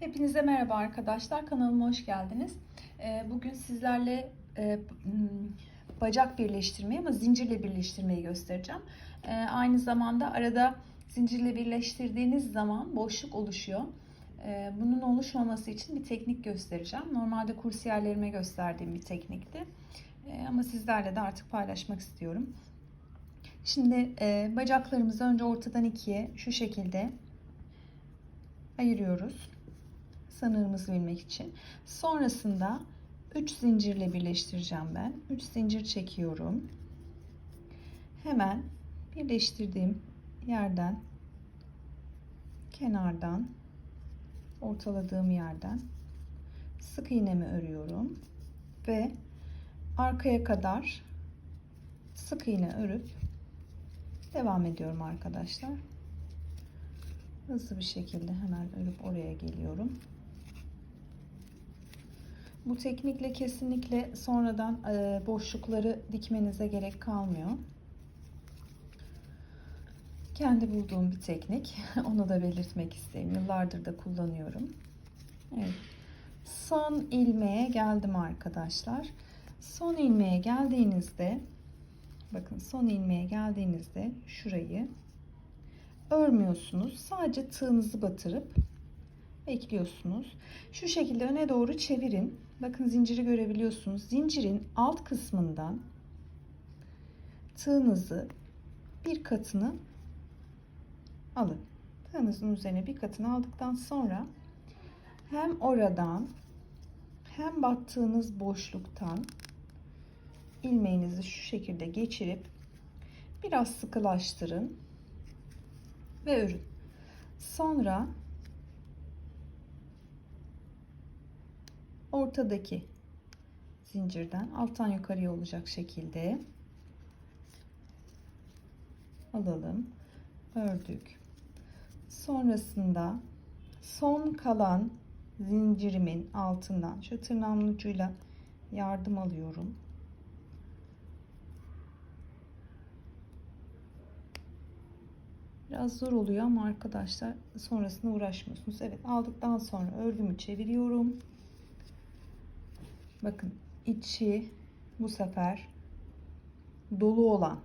Hepinize merhaba arkadaşlar. Kanalıma hoş geldiniz. Ee, Bugün sizlerle e, m, bacak birleştirmeyi ama zincirle birleştirmeyi göstereceğim. Ee, Aynı zamanda arada zincirle birleştirdiğiniz zaman boşluk oluşuyor. Ee, Bunun oluşmaması için bir teknik göstereceğim. Normalde kursiyerlerime gösterdiğim bir teknikti. Ama sizlerle de artık paylaşmak istiyorum. Şimdi e, bacaklarımızı önce ortadan ikiye şu şekilde ayırıyoruz sınırımızı bilmek için. Sonrasında 3 zincirle birleştireceğim ben. 3 zincir çekiyorum. Hemen birleştirdiğim yerden kenardan ortaladığım yerden sık iğnemi örüyorum ve arkaya kadar sık iğne örüp devam ediyorum arkadaşlar. Hızlı bir şekilde hemen örüp oraya geliyorum. Bu teknikle kesinlikle sonradan e, boşlukları dikmenize gerek kalmıyor. Kendi bulduğum bir teknik. Onu da belirtmek isterim. Yıllardır da kullanıyorum. Evet. Son ilmeğe geldim arkadaşlar. Son ilmeğe geldiğinizde bakın son ilmeğe geldiğinizde şurayı örmüyorsunuz. Sadece tığınızı batırıp bekliyorsunuz. Şu şekilde öne doğru çevirin. Bakın zinciri görebiliyorsunuz. Zincirin alt kısmından tığınızı bir katını alın. Tığınızın üzerine bir katını aldıktan sonra hem oradan hem battığınız boşluktan ilmeğinizi şu şekilde geçirip biraz sıkılaştırın ve örün. Sonra ortadaki zincirden alttan yukarıya olacak şekilde alalım. Ördük. Sonrasında son kalan zincirimin altından şu tırnağımın ucuyla yardım alıyorum. Biraz zor oluyor ama arkadaşlar sonrasında uğraşmıyorsunuz. Evet aldıktan sonra örgümü çeviriyorum. Bakın içi bu sefer dolu olan.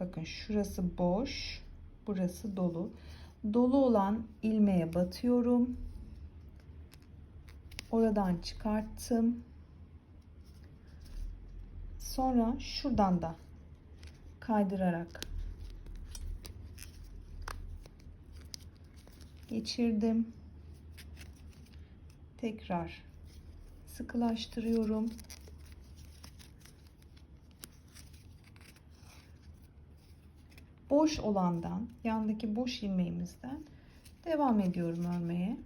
Bakın şurası boş, burası dolu. Dolu olan ilmeğe batıyorum. Oradan çıkarttım. Sonra şuradan da kaydırarak geçirdim. Tekrar sıkılaştırıyorum. Boş olandan, yandaki boş ilmeğimizden devam ediyorum örmeye.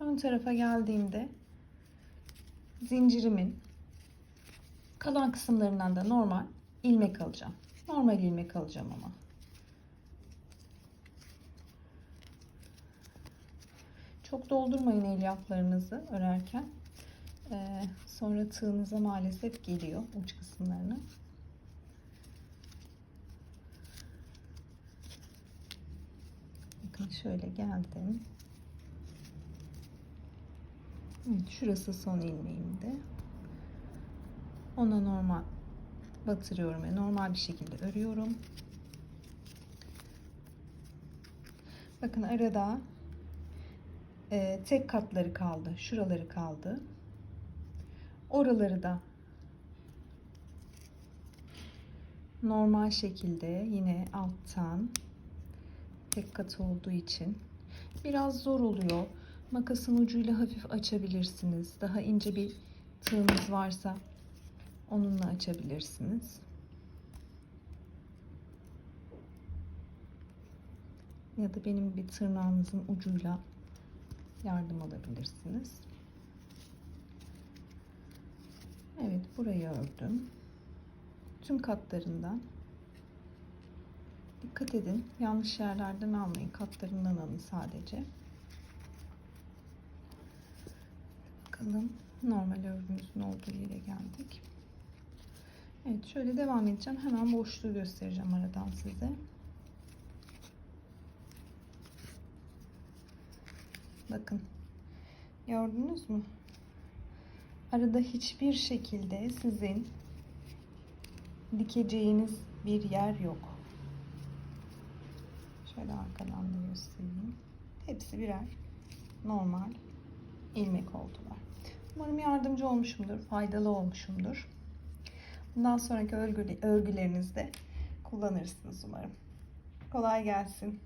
Ön tarafa geldiğimde zincirimin kalan kısımlarından da normal ilmek alacağım. Normal ilmek alacağım ama. Çok doldurmayın elyaflarınızı örerken. Ee, sonra tığınıza maalesef geliyor uç kısımlarını. Bakın şöyle geldim. Evet, şurası son ilmeğimde. Ona normal batırıyorum ve normal bir şekilde örüyorum. Bakın arada e, tek katları kaldı. Şuraları kaldı. Oraları da normal şekilde yine alttan tek kat olduğu için biraz zor oluyor. Makasın ucuyla hafif açabilirsiniz. Daha ince bir tığınız varsa onunla açabilirsiniz. Ya da benim bir tırnağınızın ucuyla yardım alabilirsiniz. Evet burayı ördüm. Tüm katlarından dikkat edin. Yanlış yerlerden almayın. Katlarından alın sadece. Bakalım normal örgümüzün olduğu yere geldik. Evet şöyle devam edeceğim. Hemen boşluğu göstereceğim aradan size. Bakın. Gördünüz mü? Arada hiçbir şekilde sizin dikeceğiniz bir yer yok. Şöyle arkadan da göstereyim. Hepsi birer normal ilmek oldular. Umarım yardımcı olmuşumdur, faydalı olmuşumdur. Bundan sonraki örgü, örgülerinizde kullanırsınız umarım. Kolay gelsin.